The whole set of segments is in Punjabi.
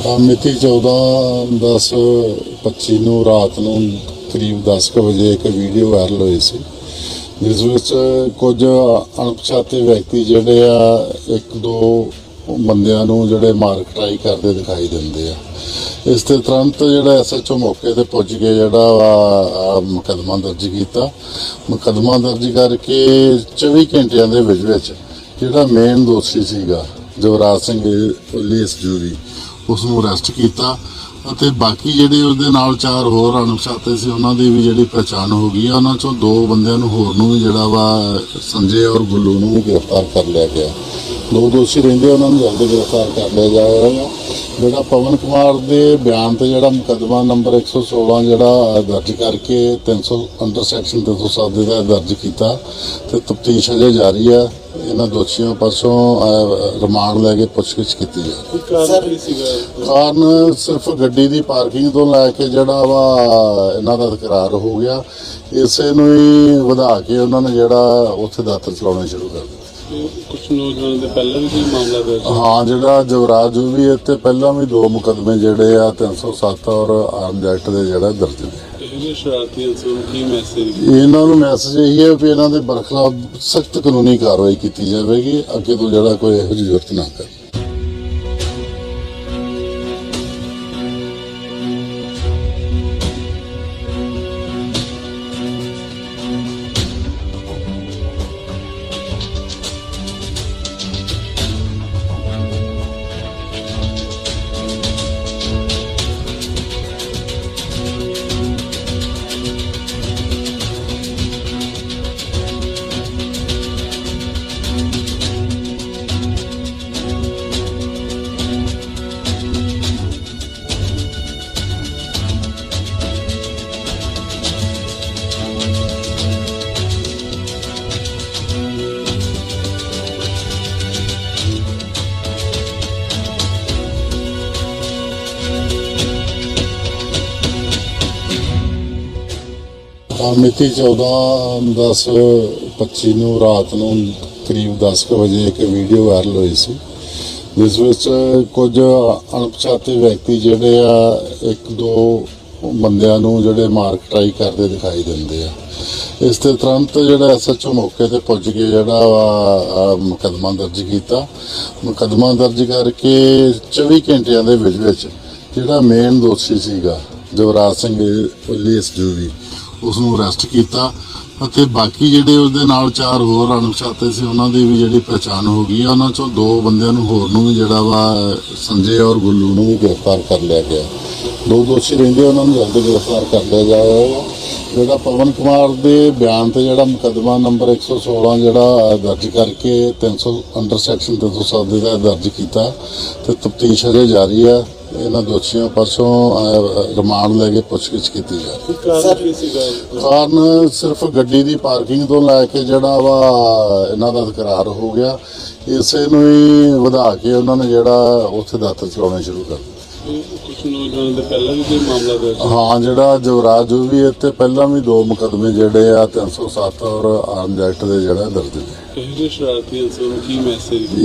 ਮਿਤੀ 14 10 25 ਨੂੰ ਰਾਤ ਨੂੰ ਕਰੀਬ 10 ਕੁ ਵਜੇ ਇੱਕ ਵੀਡੀਓ ਵਾਇਰਲ ਹੋਈ ਸੀ। ਜਿਸ ਵਿੱਚ ਕੁਝ ਅਣਪਛਾਤੇ ਵਿਅਕਤੀ ਜਿਹੜੇ ਆ, ਇੱਕ ਦੋ ਬੰਦਿਆਂ ਨੂੰ ਜਿਹੜੇ ਮਾਰ ਕਟਾਈ ਕਰਦੇ ਦਿਖਾਈ ਦਿੰਦੇ ਆ। ਇਸ ਤੇ ਤੁਰੰਤ ਜਿਹੜਾ ਐਸਐਚਓ ਮੌਕੇ ਤੇ ਪੁੱਜ ਕੇ ਜਿਹੜਾ ਵਾ ਮੁਕਦਮਾ ਦਰਜ ਕੀਤਾ। ਮੁਕਦਮਾ ਦਰਜ ਕਰਕੇ 24 ਘੰਟਿਆਂ ਦੇ ਵਿੱਚ ਵਿੱਚ ਜਿਹੜਾ ਮੇਨ ਦੋਸ਼ੀ ਸੀਗਾ, ਜਵਰਾਜ ਸਿੰਘ ਪੁਲਿਸ ਜੂਰੀ ਉਸ ਨੂੰ ਅਰੈਸਟ ਕੀਤਾ ਅਤੇ ਬਾਕੀ ਜਿਹੜੇ ਉਹਦੇ ਨਾਲ ਚਾਰ ਹੋਰ ਅਣਪਛਾਤੇ ਸੀ, ਉਹਨਾਂ ਦੀ ਵੀ ਜਿਹੜੀ ਪਛਾਣ ਹੋ ਗਈ ਆ। ਉਹਨਾਂ ਚੋਂ ਦੋ ਬੰਦਿਆਂ ਨੂੰ ਹੋਰ ਨੂੰ ਵੀ ਜਿਹੜਾ ਵਾ ਸੰਜੇ ਔਰ ਗੁੱਲੂ ਨੂੰ ਵੀ ਗ੍ਰਿਫਤਾਰ ਕਰ ਲਿਆ ਗਿਆ ਦੋ ਦੋਸ਼ੀ ਰਹਿੰਦੇ ਉਹਨਾਂ ਨੂੰ ਜਲਦੀ ਗ੍ਰਿਫਤਾਰ ਕਰ ਲਿਆ ਜਾਏਗਾ ਜਿਹੜਾ ਪਵਨ ਕੁਮਾਰ ਦੇ ਬਿਆਨ ਤੇ ਜਿਹੜਾ ਮੁਕੱਦਮਾ ਨੰਬਰ 116 ਜਿਹੜਾ ਦਰਜ ਕਰਕੇ 300 ਅੰਡਰ ਸੈਕਸ਼ਨ 307 ਦਾ ਦਰਜ ਕੀਤਾ ਤੇ ਤਫਤੀਸ਼ ਅਜੇ ਜਾਰੀ ਆ। ਇਹਨਾਂ ਦੋਸ਼ੀਆਂ ਪਾਸੋਂ ਰਿਮਾਂਡ ਲੈ ਕੇ ਪੁੱਛਗਿੱਛ ਕੀਤੀ ਜਾ ਰਹੀ ਕਾਰਨ ਸਿਰਫ ਗੱਡੀ ਦੀ ਪਾਰਕਿੰਗ ਤੋਂ ਲੈ ਕੇ ਜਿਹੜਾ ਵਾ ਇਹਨਾਂ ਦਾ ਤਕਰਾਰ ਹੋ ਗਿਆ। ਇਸੇ ਨੂੰ ਹੀ ਵਧਾ ਕੇ ਉਹਨਾਂ ਨੇ ਜਿਹੜਾ ਉੱਥੇ ਦਾਤਰ ਚਲਾਉਣਾ ਸ਼ੁਰੂ ਕਰ ਦਿੱਤਾ। ਕੁਝ ਨੌਜਵਾਨਾਂ ਦੇ ਪਹਿਲਾਂ ਵੀ ਕੋਈ ਮਾਮਲਾ ਦਰਜ ਹੈ? ਜਿਹੜਾ ਜਵਰਾਜ ਉਹ ਵੀ ਇੱਥੇ ਪਹਿਲਾਂ ਵੀ ਦੋ ਮੁਕਦਮੇ ਜਿਹੜੇ ਆ 307 ਔਰ ਆਰਮ ਐਕਟ ਦੇ ਜਿਹੜਾ ਦਰਜ ਨੇ। ਇਹਨਾਂ ਨੂੰ ਮੈਸੇਜ ਇਹੀ ਹੈ ਵੀ ਇਹਨਾਂ ਦੇ ਬਰਖਲਾਫ ਸਖਤ ਕਾਨੂੰਨੀ ਕਾਰਵਾਈ ਕੀਤੀ ਜਾਵੇਗੀ ਅੱਗੇ ਤੋਂ ਜਿਹੜਾ ਕੋਈ ਇਹੋ ਜਿਹੀ ਜ਼ਰੂਰਤ ਨਾ ਕਰੇ ਮਿਤੀ 14 10 25 ਨੂੰ ਰਾਤ ਨੂੰ ਕਰੀਬ 10 ਕੁ ਵਜੇ ਇੱਕ ਵੀਡੀਓ ਵਾਇਰਲ ਹੋਈ ਸੀ। ਜਿਸ ਵਿੱਚ ਕੁਝ ਅਣਪਛਾਤੇ ਵਿਅਕਤੀ ਜਿਹੜੇ ਆ, ਇੱਕ ਦੋ ਬੰਦਿਆਂ ਨੂੰ ਜਿਹੜੇ ਮਾਰ ਕਟਾਈ ਕਰਦੇ ਦਿਖਾਈ ਦਿੰਦੇ ਆ। ਇਸ ਤੇ ਤੁਰੰਤ ਜਿਹੜਾ ਐਸਐਚਓ ਮੌਕੇ ਤੇ ਪੁੱਜ ਕੇ ਜਿਹੜਾ ਵਾ ਮੁਕਦਮਾ ਦਰਜ ਕੀਤਾ। ਮੁਕਦਮਾ ਦਰਜ ਕਰਕੇ 24 ਘੰਟਿਆਂ ਦੇ ਵਿੱਚ ਵਿੱਚ ਜਿਹੜਾ ਮੇਨ ਦੋਸ਼ੀ ਸੀਗਾ, ਜਵਰਾਜ ਸਿੰਘ ਪੁਲਿਸ ਜੂਰੀ ਉਸ ਨੂੰ ਅਰੈਸਟ ਕੀਤਾ ਅਤੇ ਬਾਕੀ ਜਿਹੜੇ ਉਸਦੇ ਨਾਲ ਚਾਰ ਹੋਰ ਅਣਪਛਾਤੇ ਸੀ, ਉਹਨਾਂ ਦੀ ਵੀ ਜਿਹੜੀ ਪਛਾਣ ਹੋ ਗਈ ਆ। ਉਹਨਾਂ ਚੋਂ ਦੋ ਬੰਦਿਆਂ ਨੂੰ ਹੋਰ ਨੂੰ ਵੀ ਜਿਹੜਾ ਵਾ, ਸੰਜੇ ਔਰ ਗੁੱਲੂ ਨੂੰ ਵੀ ਗ੍ਰਿਫਤਾਰ ਕਰ ਲਿਆ ਗਿਆ ਦੋ ਦੋਸ਼ੀ ਰਹਿੰਦੇ ਉਹਨਾਂ ਨੂੰ ਜਲਦੀ ਗ੍ਰਿਫਤਾਰ ਕਰ ਲਿਆ ਜਾਏਗਾ ਜਿਹੜਾ ਪਵਨ ਕੁਮਾਰ ਦੇ ਬਿਆਨ ਤੇ ਜਿਹੜਾ ਮੁਕੱਦਮਾ ਨੰਬਰ 116 ਜਿਹੜਾ ਦਰਜ ਕਰਕੇ 300 ਅੰਡਰ ਸੈਕਸ਼ਨ 307 ਦਾ ਦਰਜ ਕੀਤਾ ਤੇ ਤਫਤੀਸ਼ ਅਜੇ ਜਾਰੀ ਆ ਇਹਨਾਂ ਦੋਸ਼ੀਆਂ ਪਾਸੋਂ ਰਿਮਾਂਡ ਲੈ ਕੇ ਪੁੱਛਗਿੱਛ ਕੀਤੀ ਜਾ ਰਹੀ ਸੀਗਾ? ਕਾਰਨ ਸਿਰਫ ਗੱਡੀ ਦੀ ਪਾਰਕਿੰਗ ਤੋਂ ਲੈ ਕੇ ਜਿਹੜਾ ਵਾ ਇਹਨਾਂ ਦਾ ਤਕਰਾਰ ਹੋ ਗਿਆ। ਇਸੇ ਨੂੰ ਹੀ ਵਧਾ ਕੇ ਉਹਨਾਂ ਨੇ ਜਿਹੜਾ ਉੱਥੇ ਦਾਤਰ ਚਲਾਉਣਾ ਸ਼ੁਰੂ ਕਰ ਦਿੱਤਾ। ਹੈ? ਜਿਹੜਾ ਜਵਰਾਜ ਉਹ ਵੀ ਇੱਥੇ ਪਹਿਲਾਂ ਵੀ ਦੋ ਮੁਕਦਮੇ ਜਿਹੜੇ ਆ 307 ਔਰ ਆਰਮ ਐਕਟ ਦੇ ਜਿਹੜਾ ਦਰਜ ਨੇ।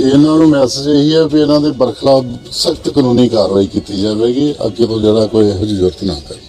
ਇਹਨਾਂ ਨੂੰ ਮੈਸੇਜ ਇਹੀ ਹੈ ਵੀ ਇਹਨਾਂ ਦੇ ਬਰਖਲਾਫ ਸਖਤ ਕਾਨੂੰਨੀ ਕਾਰਵਾਈ ਕੀਤੀ ਜਾਵੇਗੀ ਅੱਗੇ ਤੋਂ ਜਿਹੜਾ ਕੋਈ ਇਹੋ ਜਿਹੀ ਜ਼ਰੂਰਤ ਨਾ ਕਰੇ।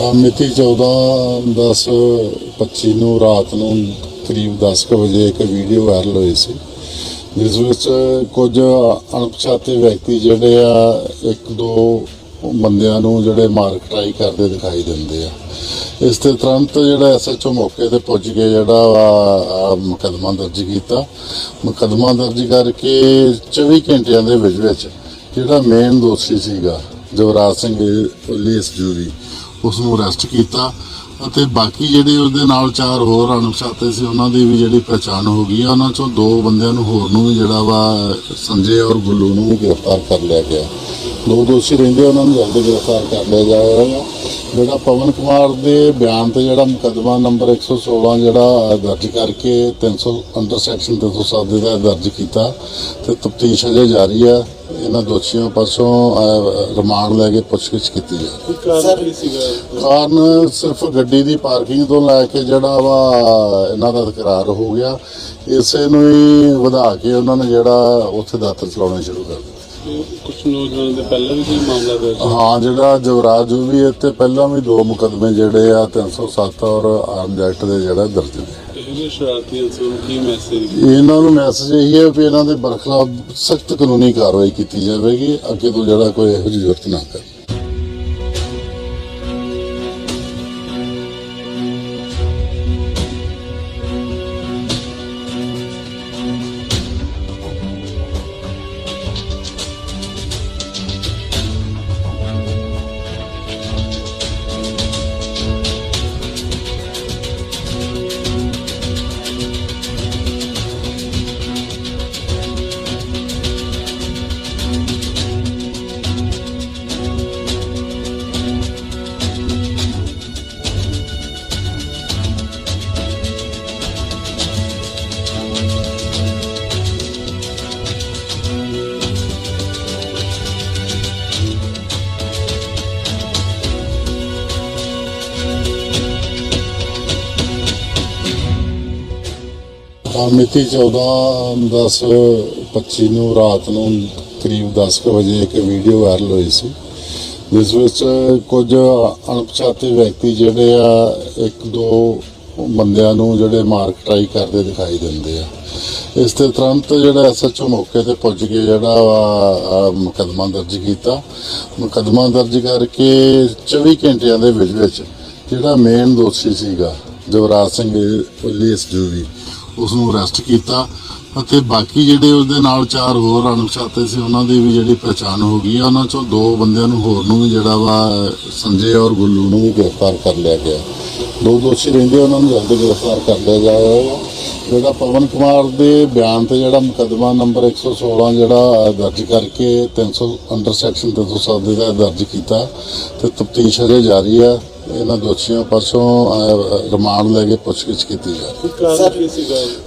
ਮਿਤੀ 14 10 25 ਨੂੰ ਰਾਤ ਨੂੰ ਕਰੀਬ 10 ਕੁ ਵਜੇ ਇੱਕ ਵੀਡੀਓ ਵਾਇਰਲ ਹੋਈ ਸੀ। ਜਿਸ ਵਿੱਚ ਕੁਝ ਅਣਪਛਾਤੇ ਵਿਅਕਤੀ ਜਿਹੜੇ ਆ, ਇੱਕ ਦੋ ਬੰਦਿਆਂ ਨੂੰ ਜਿਹੜੇ ਮਾਰ ਕਟਾਈ ਕਰਦੇ ਦਿਖਾਈ ਦਿੰਦੇ ਆ। ਇਸ ਤੇ ਤੁਰੰਤ ਜਿਹੜਾ ਐਸਐਚਓ ਮੌਕੇ ਤੇ ਪੁੱਜ ਕੇ ਜਿਹੜਾ ਵਾ ਮੁਕਦਮਾ ਦਰਜ ਕੀਤਾ। ਮੁਕਦਮਾ ਦਰਜ ਕਰਕੇ 24 ਘੰਟਿਆਂ ਦੇ ਵਿੱਚ ਵਿੱਚ ਜਿਹੜਾ ਮੇਨ ਦੋਸ਼ੀ ਸੀਗਾ ਜਵਰਾਜ ਸਿੰਘ ਪੁਲਿਸ ਜੂਰੀ ਉਸ ਨੂੰ ਅਰੈਸਟ ਕੀਤਾ ਅਤੇ ਬਾਕੀ ਜਿਹੜੇ ਉਹਦੇ ਨਾਲ ਚਾਰ ਹੋਰ ਅਣਪਛਾਤੇ ਸੀ, ਉਹਨਾਂ ਦੀ ਵੀ ਜਿਹੜੀ ਪਛਾਣ ਹੋ ਗਈ ਆ, ਉਹਨਾਂ ਚੋਂ ਦੋ ਬੰਦਿਆਂ ਨੂੰ ਹੋਰ ਨੂੰ ਵੀ ਜਿਹੜਾ ਵਾ, ਸੰਜੇ ਔਰ ਗੁੱਲੂ ਨੂੰ ਵੀ ਗ੍ਰਿਫਤਾਰ ਕਰ ਲਿਆ ਗਿਆ। ਦੋ ਦੋਸ਼ੀ ਰਹਿੰਦੇ ਉਹਨਾਂ ਨੂੰ ਜਲਦੀ ਗ੍ਰਿਫਤਾਰ ਕਰ ਲਿਆ ਜਾਏਗਾ ਜਿਹੜਾ ਪਵਨ ਕੁਮਾਰ ਦੇ ਬਿਆਨ ਤੇ ਜਿਹੜਾ ਮੁਕੱਦਮਾ ਨੰਬਰ 116 ਜਿਹੜਾ ਦਰਜ ਕਰਕੇ 300 ਅੰਡਰ ਸੈਕਸ਼ਨ 307 ਦੇ ਦਰਜ ਕੀਤਾ ਤੇ ਤਫਤੀਸ਼ ਅਜੇ ਜਾਰੀ ਆ ਇਹਨਾਂ ਦੋਸ਼ੀਆਂ ਪਾਸੋਂ ਰਿਮਾਂਡ ਲੈ ਕੇ ਪੁੱਛਗਿੱਛ ਕੀਤੀ ਜਾ ਰਹੀ ਹੈ। ਕਾਰਨ ਸਿਰਫ ਗੱਡੀ ਦੀ ਪਾਰਕਿੰਗ ਤੋਂ ਲੈ ਕੇ ਜਿਹੜਾ ਵਾ ਇਹਨਾਂ ਦਾ ਤਕਰਾਰ ਹੋ ਗਿਆ। ਇਸੇ ਨੂੰ ਹੀ ਵਧਾ ਕੇ ਉਹਨਾਂ ਨੇ ਜਿਹੜਾ ਉੱਥੇ ਦਾਤਰ ਚਲਾਉਣੇ ਸ਼ੁਰੂ ਕਰ ਦਿੱਤੇ ਕੁਝ ਨੌਜਵਾਨਾਂ ਦੇ ਪਹਿਲਾਂ ਵੀ ਕੋਈ ਮਾਮਲਾ ਦਰਜ ਹੈ? ਜਿਹੜਾ ਜਵਰਾਜ ਵੀ ਇੱਥੇ ਪਹਿਲਾਂ ਵੀ ਦੋ ਮੁਕਦਮੇ ਜਿਹੜੇ ਆ 307 ਔਰ ਆਰਮ ਐਕਟ ਦੇ ਜਿਹੜਾ ਦਰਜ ਨੇ। ਸ਼ਰਾਰਤੀ ਅਨਸਰ ਕੀ ਮੈਸੇਜ ਇਹਨਾਂ ਨੂੰ ਮੈਸੇਜ ਇਹੀ ਹੈ ਵੀ ਇਹਨਾਂ ਦੇ ਬਰਖਲਾਫ ਸਖਤ ਕਾਨੂੰਨੀ ਕਾਰਵਾਈ ਕੀਤੀ ਜਾਵੇਗੀ ਅੱਗੇ ਤੋਂ ਜਿਹੜਾ ਕੋਈ ਇਹੋ ਜਿਹੀ ਜ਼ਰੂਰਤ ਨਾ ਕਰੇ ਤਾਂ ਮਿਤੀ 14 10 25 ਨੂੰ ਰਾਤ ਨੂੰ ਕਰੀਬ 10 ਕੁ ਵਜੇ ਇੱਕ ਵੀਡੀਓ ਵਾਇਰਲ ਹੋਈ ਸੀ। ਜਿਸ ਵਿੱਚ ਕੁਝ ਅਣਪਛਾਤੇ ਵਿਅਕਤੀ ਜਿਹੜੇ ਆ, ਇੱਕ ਦੋ ਬੰਦਿਆਂ ਨੂੰ ਜਿਹੜੇ ਮਾਰ ਕਟਾਈ ਕਰਦੇ ਦਿਖਾਈ ਦਿੰਦੇ ਆ। ਇਸ ਤੇ ਤੁਰੰਤ ਜਿਹੜਾ ਐਸਐਚਓ ਮੌਕੇ ਤੇ ਪੁੱਜ ਕੇ ਜਿਹੜਾ ਵਾ ਮੁਕਦਮਾ ਦਰਜ ਕੀਤਾ। ਮੁਕਦਮਾ ਦਰਜ ਕਰਕੇ 24 ਘੰਟਿਆਂ ਦੇ ਵਿੱਚ ਵਿੱਚ ਜਿਹੜਾ ਮੇਨ ਦੋਸ਼ੀ ਸੀਗਾ, ਜਵਰਾਜ ਸਿੰਘ ਪੁਲਿਸ ਜੂਰੀ ਉਸ ਨੂੰ ਅਰੈਸਟ ਕੀਤਾ ਅਤੇ ਬਾਕੀ ਜਿਹੜੇ ਉਹਦੇ ਨਾਲ ਚਾਰ ਹੋਰ ਅਣਪਛਾਤੇ ਸੀ, ਉਹਨਾਂ ਦੀ ਵੀ ਜਿਹੜੀ ਪਛਾਣ ਹੋ ਗਈ ਆ, ਉਹਨਾਂ ਚੋਂ ਦੋ ਬੰਦਿਆਂ ਨੂੰ ਹੋਰ ਨੂੰ ਵੀ ਜਿਹੜਾ ਵਾ, ਸੰਜੇ ਔਰ ਗੁੱਲੂ ਨੂੰ ਵੀ ਗ੍ਰਿਫਤਾਰ ਕਰ ਲਿਆ ਗਿਆ। ਦੋ ਦੋਸ਼ੀ ਰਹਿੰਦੇ ਉਹਨਾਂ ਨੂੰ ਜਲਦੀ ਗ੍ਰਿਫਤਾਰ ਕਰ ਲਿਆ ਜਾਏਗਾ ਜਿਹੜਾ ਪਵਨ ਕੁਮਾਰ ਦੇ ਬਿਆਨ ਤੇ ਜਿਹੜਾ ਮੁਕੱਦਮਾ ਨੰਬਰ 116 ਜਿਹੜਾ ਦਰਜ ਕਰਕੇ 300 ਅੰਡਰ ਸੈਕਸ਼ਨ 307 ਦੇ ਦਰਜ ਕੀਤਾ ਤੇ ਤਫਤੀਸ਼ ਅਜੇ ਜਾਰੀ ਆ। ਇਹਨਾਂ ਦੋਸ਼ੀਆਂ ਪਾਸੋਂ ਅਹ, ਰਿਮਾਂਡ ਲੈ ਕੇ ਪੁੱਛਗਿੱਛ ਕੀਤੀ ਜਾ ਰਹੀ ਹੈ।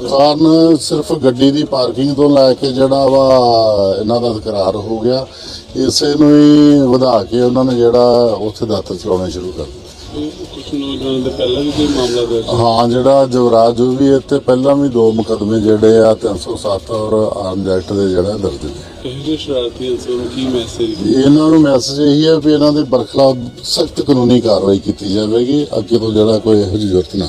ਕਾਰਨ ਸਿਰਫ ਗੱਡੀ ਦੀ ਪਾਰਕਿੰਗ ਤੋਂ ਲੈ ਕੇ ਜਿਹੜਾ ਵਾ ਇਹਨਾਂ ਦਾ ਤਕਰਾਰ ਹੋ ਗਿਆ। ਇਸੇ ਨੂੰ ਹੀ ਵਧਾ ਕੇ ਉਹਨਾਂ ਨੇ ਜਿਹੜਾ ਉੱਥੇ ਦਾਤਰ ਚਲਾਉਣੇ ਸ਼ੁਰੂ ਕਰ ਦਿੱਤੇ। ਕੁਝ ਨੌਜਵਾਨਾਂ ਦੇ ਪਹਿਲਾਂ ਵੀ ਕੋਈ ਮਾਮਲਾ ਦਰਜ ਹਾਂ ਜਿਹੜਾ ਜਵਰਾਜ ਵੀ ਇੱਥੇ ਪਹਿਲਾਂ ਵੀ ਦੋ ਮੁਕਦਮੇ ਜਿਹੜੇ ਆ 307 ਔਰ ਆਰਮ ਐਕਟ ਦੇ ਜਿਹੜਾ ਦਰਜ ਨੇ। ਇਹੋ ਸ਼ਰਾਰਤੀ ਅਨਸਰ ਨੂੰ ਕੀ ਮੈਸੇਜ ਇਹਨਾਂ ਨੂੰ ਮੈਸੇਜ ਇਹੀ ਹੈ ਵੀ ਇਹਨਾਂ ਦੇ ਬਰਖਲਾਫ ਸਖਤ ਕਾਨੂੰਨੀ ਕਾਰਵਾਈ ਕੀਤੀ ਜਾਵੇਗੀ, ਅੱਗੇ ਤੋਂ ਜਿਹੜਾ ਕੋਈ ਇਹੋ ਜਿਹੀ ਜ਼ਰੂਰਤ ਨਾ